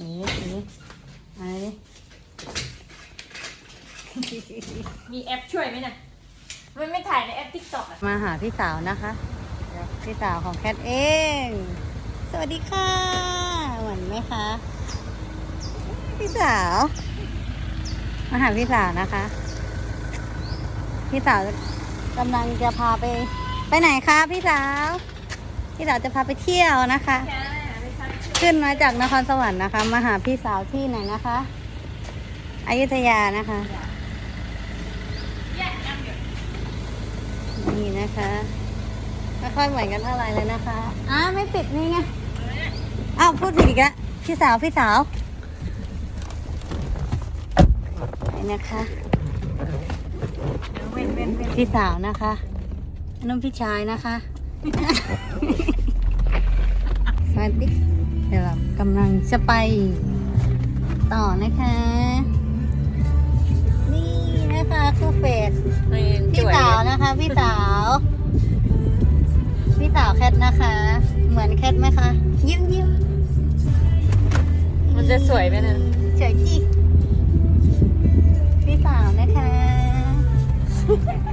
นี่นี่ไอมีแอปช่วยไหมน่ะมันไม่ถ่ายในแอปทิกตอกมาหาพี่สาวนะคะพี่สาวของแคทเอง สวัสดีค่ะเหมือนไหมคะ พี่สาว มาหาพี่สาวนะคะ พี่สาวกำลังจะพาไป ไปไหนคะพี่สาว พี่สาวจะพาไปเที่ยวนะคะ ขึ้นมาจากนครสวรรค์นะคะมาหาพี่สาวที่ไหนนะคะอยุธยานะคะนี่นะคะไม่ค่อยเหมือนกันเท่าไหร่เลยนะคะอ้าไม่ปิดนี่ไงอ้าวพูดผิดอีกแล้วพี่สาวพี่สาวไปนะคะพี่สาวนะคะนนั่นพี่ชายนะคะ เดี๋ยวเรากำลังจะไปต่อนะคะ นี่นะคะคู่เฟสพี่สาวนะคะ พี่สาว พี่สาวแคทนะคะ เหมือนแคทไหมคะ ยิ้มยิ้มมันจะสวยไหมน่ะเฉยจี